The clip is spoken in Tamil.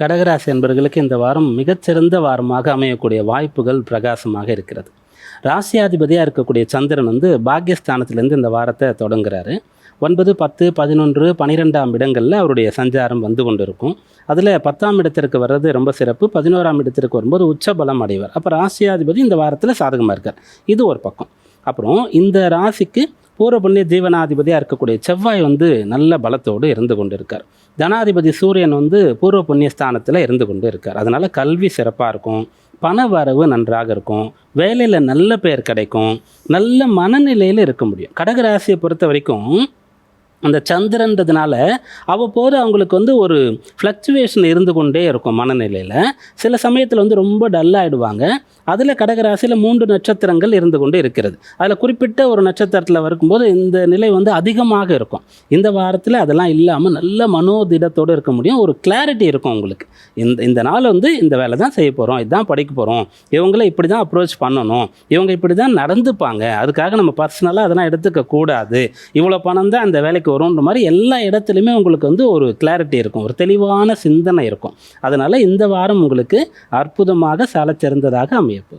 கடகராசி என்பவர்களுக்கு இந்த வாரம் மிகச்சிறந்த வாரமாக அமையக்கூடிய வாய்ப்புகள் பிரகாசமாக இருக்கிறது. ராசியாதிபதியாக இருக்கக்கூடிய சந்திரன் வந்து பாக்கியஸ்தானத்திலேருந்து இந்த வாரத்தை தொடங்குறாரு. ஒன்பது பத்து பதினொன்று பனிரெண்டாம் இடங்களில் அவருடைய சஞ்சாரம் வந்து கொண்டு இருக்கும் அதில் பத்தாம் இடத்திற்கு வர்றது ரொம்ப சிறப்பு. பதினோராம் இடத்திற்கு வரும்போது உச்சபலம் அடைவார். அப்போ ராசியாதிபதி இந்த வாரத்தில் சாதகமாக இருக்கார். இது ஒரு பக்கம். அப்புறம் இந்த ராசிக்கு பூர்வ புண்ணிய ஜீவனாதிபதியாக இருக்கக்கூடிய செவ்வாய் வந்து நல்ல பலத்தோடு இருந்து கொண்டு இருக்கார் தனாதிபதி சூரியன் வந்து பூர்வ புண்ணிய ஸ்தானத்தில் இருந்து கொண்டு இருக்கார் அதனால் கல்வி சிறப்பாக இருக்கும் பண வரவு நன்றாக இருக்கும் வேலையில் நல்ல பெயர் கிடைக்கும் நல்ல மனநிலையில் இருக்க முடியும். கடகராசியை பொறுத்த வரைக்கும் அந்த சந்திரன்றதுனால அவ்வப்போது அவங்களுக்கு வந்து ஒரு ஃப்ளக்சுவேஷன் இருந்து கொண்டே இருக்கும் மனநிலையில். சில சமயத்தில் வந்து ரொம்ப டல்லாகிடுவாங்க அதில் கடகராசியில் மூன்று நட்சத்திரங்கள் இருந்து கொண்டு இருக்கிறது. அதில் குறிப்பிட்ட ஒரு நட்சத்திரத்தில் வரும்போது இந்த நிலை வந்து அதிகமாக இருக்கும். இந்த வாரத்தில் அதெல்லாம் இல்லாமல் நல்ல மனோதிடத்தோடு இருக்க முடியும். ஒரு கிளாரிட்டி இருக்கும் உங்களுக்கு. இந்த இந்த நாள் வந்து இந்த வேலை தான் செய்ய போகிறோம் இதுதான் படிக்க போகிறோம் இவங்கள இப்படி தான் அப்ரோச் பண்ணணும். இவங்க இப்படி தான் நடந்துப்பாங்க. அதுக்காக நம்ம பர்சனலாக அதெல்லாம் எடுத்துக்க கூடாது. இவ்வளோ பணம் தான் அந்த வேலைக்கு வரும்ன்ற மாதிரி எல்லா இடத்துலையுமே உங்களுக்கு வந்து ஒரு கிளாரிட்டி இருக்கும். ஒரு தெளிவான சிந்தனை இருக்கும். அதனால் இந்த வாரம் உங்களுக்கு அற்புதமாக சாலச்சிறந்ததாக அமையப்போகுது